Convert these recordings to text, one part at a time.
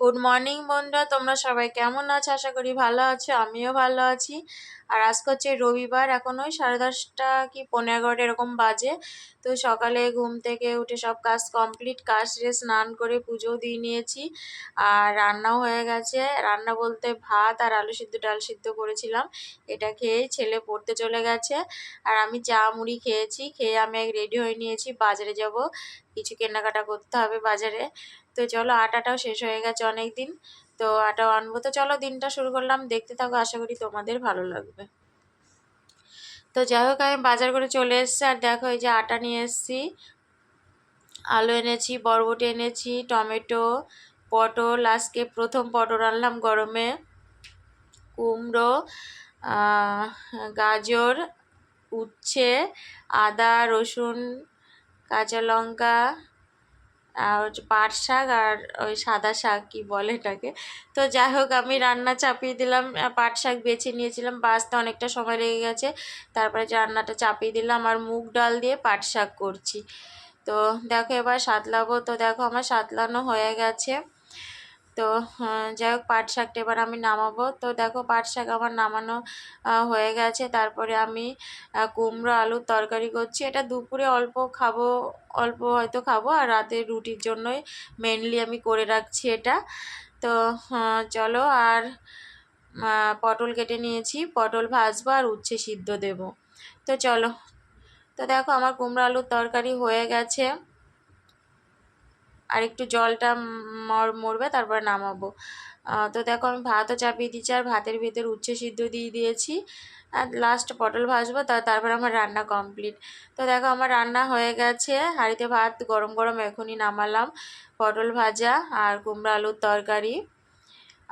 Good morning বন্ধুরা। তোমরা সবাই কেমন আছো? আশা করি ভালো আছো, আমিও ভালো আছি। আর আজকে হচ্ছে রবিবার, এখন ওই সাড়ে দশটা কি পনেরো এগারোটা এরকম বাজে। তো সকালে ঘুম থেকে উঠে সব কাজ কমপ্লিট কাজ সেরে স্নান করে পুজো দিয়ে নিয়েছি। আর রান্নাও হয়ে গেছে। রান্না বলতে ভাত আর আলু সিদ্ধ, ডাল সিদ্ধ করেছিলাম। এটা খেয়ে ছেলে পড়তে চলে গেছে। আর আমি চা, মুড়ি খেয়েছি। খেয়ে আমি রেডি হয়ে নিয়েছি, বাজারে যাব। কিছু কেনাকাটা করতে হবে বাজারে। তো চলো, আটাটাও শেষ হয়ে গেছে অনেক দিন তো আটাও আনব। তো চলো, দিনটা শুরু করলাম। দেখতে থাকো, আশা করি তোমাদের ভালো লাগবে। তো যাই হোক, আমি বাজার করে চলে এসেছি। আর দেখো, এই যে আটা নিয়ে এসেছি। আলু এনেছি, বরবটি এনেছি, টমেটো, পটল। আজকে প্রথম পটল আনলাম গরমে। কুমড়ো গাজর, উচ্ছে, আদা, রসুন কাঁচা লঙ্কা, আর হচ্ছে পাট শাক আর ওই সাদা শাক কি বলে এটাকে। তো যাই হোক, আমি রান্না চাপিয়ে দিলাম পাট শাক বেছে নিয়েছিলাম, বাঁচতে অনেকটা সময় লেগে গেছে। তারপরে রান্নাটা চাপিয়ে দিলাম, আর মুগ ডাল দিয়ে পাট শাক করছি। তো দেখো এবার সাতলাবো, তো দেখো আমার সাতলানো হয়ে গেছে। তো যাই হোক, পাট শাকটা এবার আমি নামাবো। তো দেখো, পাট শাক আমার নামানো হয়ে গেছে। তারপরে আমি কুমড়ো, আলুর তরকারি করছি। এটা দুপুরে অল্প খাব, অল্প হয়তো খাব, আর রাতে রুটির জন্যই মেনলি আমি করে রাখছি এটা। তো চলো, আর পটল কেটে নিয়েছি। পটল ভাজবো আর উচ্ছে সিদ্ধ দেব। তো চলো, তো দেখো, আমার কুমড়ো, আলুর তরকারি হয়ে গেছে। আর একটু জলটা মর, মরবে, তারপরে নামাবো। তো দেখো আমি ভাতও চাপিয়ে দিচ্ছি, আর ভাতের ভিতর উচ্ছে সিদ্ধ দিয়ে দিয়েছি। আর লাস্ট পটল ভাজবো, তা, তারপর আমার রান্না কমপ্লিট তো দেখো আমার রান্না হয়ে গেছে, হাঁড়িতে ভাত গরম গরম এখনই নামালাম। পটল ভাজা আর কুমড়ো আলুর তরকারি।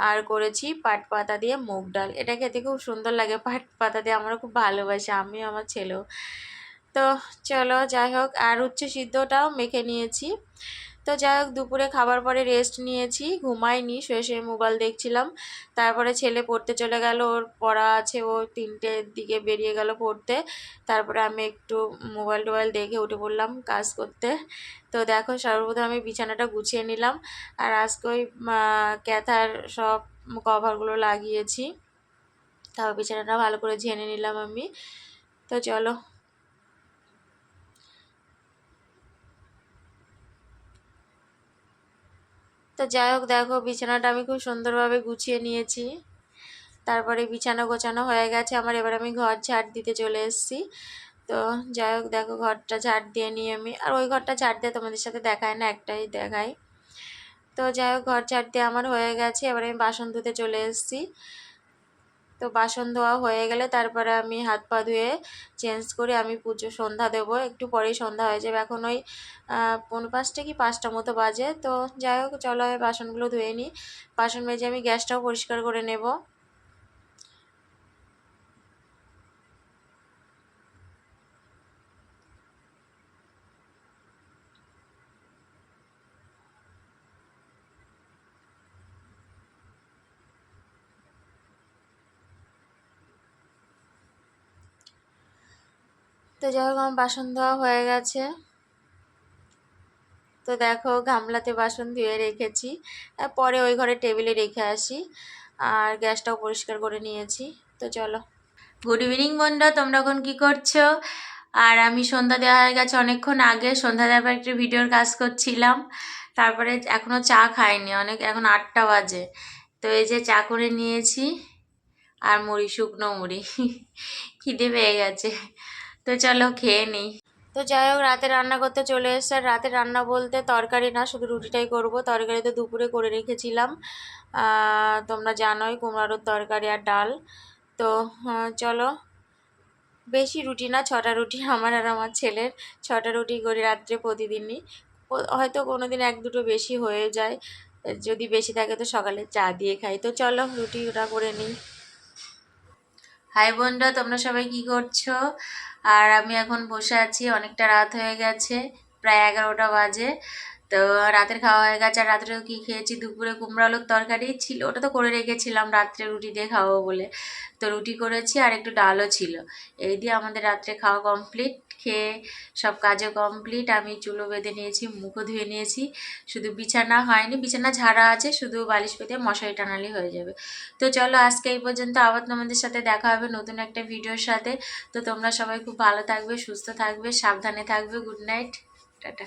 আর করেছি পাট পাতা দিয়ে মুগ ডাল। এটা খেতে খুব সুন্দর লাগে, পাট পাতা দিয়ে আমরা খুব ভালোবাসি, আমিও আমার ছেলেও। তো চলো যাই হোক, আর উচ্ছে সিদ্ধটাও মেখে নিয়েছি। তো যাই হোক, দুপুরে খাবার পরে রেস্ট নিয়েছি, ঘুমাইনি শুয়ে শুয়ে মোবাইল দেখছিলাম। তারপরে ছেলে পড়তে চলে গেল, ওর পড়া আছে, ও তিনটের দিকে বেরিয়ে গেল পড়তে। তারপরে আমি একটু মোবাইল টোবাইল দেখে উঠে পড়লাম কাজ করতে। তো দেখো, সর্বপ্রথম আমি বিছানাটা গুছিয়ে নিলাম। আর আজকে ওই ক্যাথার সব কভারগুলো লাগিয়েছি। তারপর বিছানাটা ভালো করে ঝেনে নিলাম আমি। তো চলো। তো যাই হোক, দেখো বিছানাটা আমি খুব সুন্দরভাবে গুছিয়ে নিয়েছি। তারপরে বিছানা গোছানো হয়ে গেছে, আমার এবার আমি ঘর ঝাড় দিতে চলে এসেছি। তো যাই হোক, দেখো ঘরটা ঝাড় দিয়ে নিয়ে আমি, আর ওই ঘরটা ঝাড় দিয়ে তোমাদের সাথে দেখায় না, একটাই দেখায় তো যাই হোক, ঘর ঝাড় দিয়ে আমার হয়ে গেছে, এবার আমি বাসন ধুতে চলে এসেছি। তো বাসন ধোয়া হয়ে গেলে তারপরে আমি হাত পা ধুয়ে চেঞ্জ করে আমি পুজো সন্ধ্যা দেবো। একটু পরেই সন্ধ্যা হয়ে যাবে। এখন ওই পনেরো পাঁচটা কি পাঁচটা মতো বাজে। তো যাই হোক, চলো আমি বাসনগুলো ধুয়ে নিই। বাসন মেজে আমি গ্যাসটাও পরিষ্কার করে নেব। তো যাই হোক আমার বাসন ধোয়া হয়ে গেছে। তো দেখো, গামলাতে বাসন ধুয়ে রেখেছি। পরে ওই ঘরে টেবিলে রেখে আসি। আর গ্যাসটাও পরিষ্কার করে নিয়েছি। তো চলো। গুড ইভিনিং বন্ধুরা, তোমরা এখন কী করছ? আর আমি সন্ধ্যা দেওয়া হয়ে গেছে অনেকক্ষণ আগে। সন্ধ্যা দেওয়ার একটি ভিডিওর কাজ করছিলাম। তারপরে এখনও চা খাইনি। অনেক, এখন আটটা বাজে। তো এই যে চা করে নিয়েছি। আর মুড়ি, শুকনো মুড়ি। খিদে পেয়ে গেছে। তো চলো খেয়ে নিই। তো যাই হোক, রাতে রান্না করতে চলে এসছে। আর রাতে রান্না বলতে তরকারি না, শুধু রুটিটাই করব। তরকারি তো দুপুরে করে রেখেছিলাম। তোমরা জানোই কুমড়োর তরকারি আর ডাল। তো চলো। বেশি রুটি না, ছটা রুটি আমার আর আমার ছেলের। ছটা রুটি করি রাত্রে প্রতিদিনই। হয়তো কোনো দিন এক দুটো বেশি হয়ে যায়। যদি বেশি থাকে তো সকালে চা দিয়ে খাই। তো চলো রুটি ওটা করে নিই। হাই বোনরা তোমরা সবাই কি করছ? আর আমি এখন বসে আছি, অনেকটা রাত হয়ে গেছে, প্রায় এগারোটা বাজে। তো রাতের খাওয়া হয়ে গেছে, আর রাত্রেও কী খেয়েছি? দুপুরে কুমড়ো আলুর তরকারি ছিল, ওটা তো করে রেখেছিলাম রাত্রে রুটি দিয়ে খাওয়াবো বলে। তো রুটি করেছি আর একটু ডালও ছিল। এই দিয়ে আমাদের রাত্রে খাওয়া কমপ্লিট খেয়ে সব কাজও কমপ্লিট আমি চুলো বেঁধে নিয়েছি, মুখও ধুয়ে নিয়েছি। শুধু বিছানা হয়নি, বিছানা ঝাড়া আছে, শুধু বালিশ পেতে মশারি টানালে হয়ে যাবে। তো চলো আজকে এই পর্যন্ত, আবার তোমাদের সাথে দেখা হবে নতুন একটা ভিডিওর সাথে। তো তোমরা সবাই খুব ভালো থাকবে, সুস্থ থাকবে, সাবধানে থাকবে গুড নাইট টাটা।